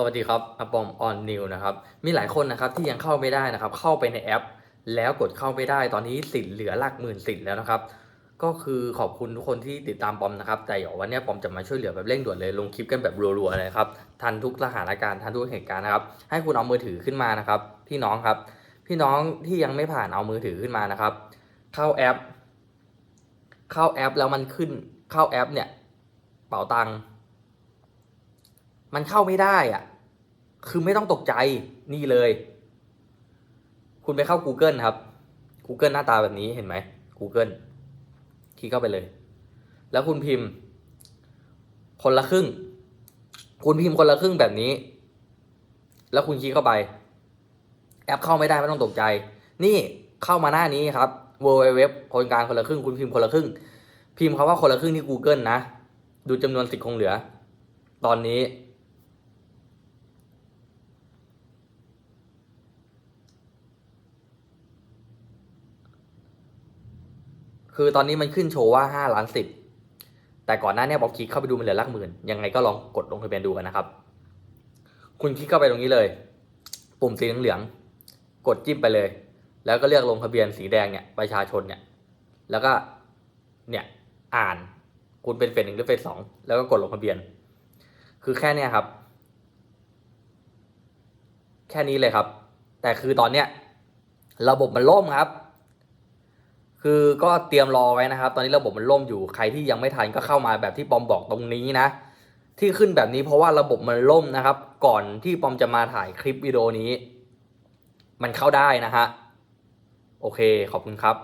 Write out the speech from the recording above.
สวัสดีครับอปอมออนนิวนะครับ มีหลายคนนะครับที่ยังเข้าไม่ได้นะครับ เข้าไปในแอป แล้วกดเข้าไม่ได้ ตอนนี้สิทธิ์เหลือหลักหมื่นสิทธิ์แล้วนะครับ ก็คือขอบคุณทุกคนที่ติดตามปอมนะครับ แต่เดี๋ยววันเนี้ยปอมจะมาช่วยเหลือแบบเร่งด่วนเลย ลงคลิปกันแบบรัวๆเลยครับ ทันทุกสถานการณ์ทันทุกเหตุการณ์นะครับ ให้คุณเอามือถือขึ้นมานะครับ พี่น้องครับ พี่น้องที่ยังไม่ผ่านเอามือถือขึ้นมานะครับ เข้าแอป เข้าแอปแล้วมันขึ้น เข้าแอปเนี่ย เป๋าตังค์ มันเข้าไม่ได้อะคือไม่ต้องตกใจนี่เลย คุณไปเข้า Google ครับ Google หน้าตาแบบนี้เห็นไหม Google คลิกเข้าไปเลย แล้วคุณพิมพ์ คนละครึ่ง คุณพิมพ์คนละครึ่งแบบนี้ แล้วคุณคลิกเข้าไป แอปเข้าไม่ได้ไม่ต้องตกใจ นี่เข้ามาหน้านี้ครับ w w w คนกลางคนละครึ่ง คุณพิมพ์คนละครึ่ง พิมพ์คำว่าคนละครึ่งที่ Google นะ ดูจำนวนสิทธิ์คงเหลือ ตอนนี้ คือตอนนี้มันขึ้นโชว์ว่า 5 ล้านสิทธิ์แต่ก่อนหน้าเนี้บอกคลิกเข้าไปดูมันเหลือลักหมื่น ยังไงก็ลองกดลงทะเบียนดูกันนะครับ คุณคลิกเข้าไปตรงนี้เลย ปุ่มสีเหลืองกดจิ้มไปเลย แล้วก็เลือกลงทะเบียนสีแดงเนี่ยประชาชนเนี่ยแล้วก็เนี่ยอ่านคุณเป็นเฟสหนึ่งหรือเฟสสองแล้วก็กดลงทะเบียน คือแค่เนี้ยครับ แค่นี้เลยครับ แต่คือตอนเนี้ยระบบมันล่มครับ คือก็เตรียมรอไว้นะครับ ตอนนี้ระบบมันล่มอยู่ใครที่ยังไม่ทันก็เข้ามาแบบที่ปอมบอกตรงนี้นะ ที่ขึ้นแบบนี้เพราะว่าระบบมันล่มนะครับ ก่อนที่ปอมจะมาถ่ายคลิปวิดีโอนี้ มันเข้าได้นะฮะโอเคขอบคุณครับ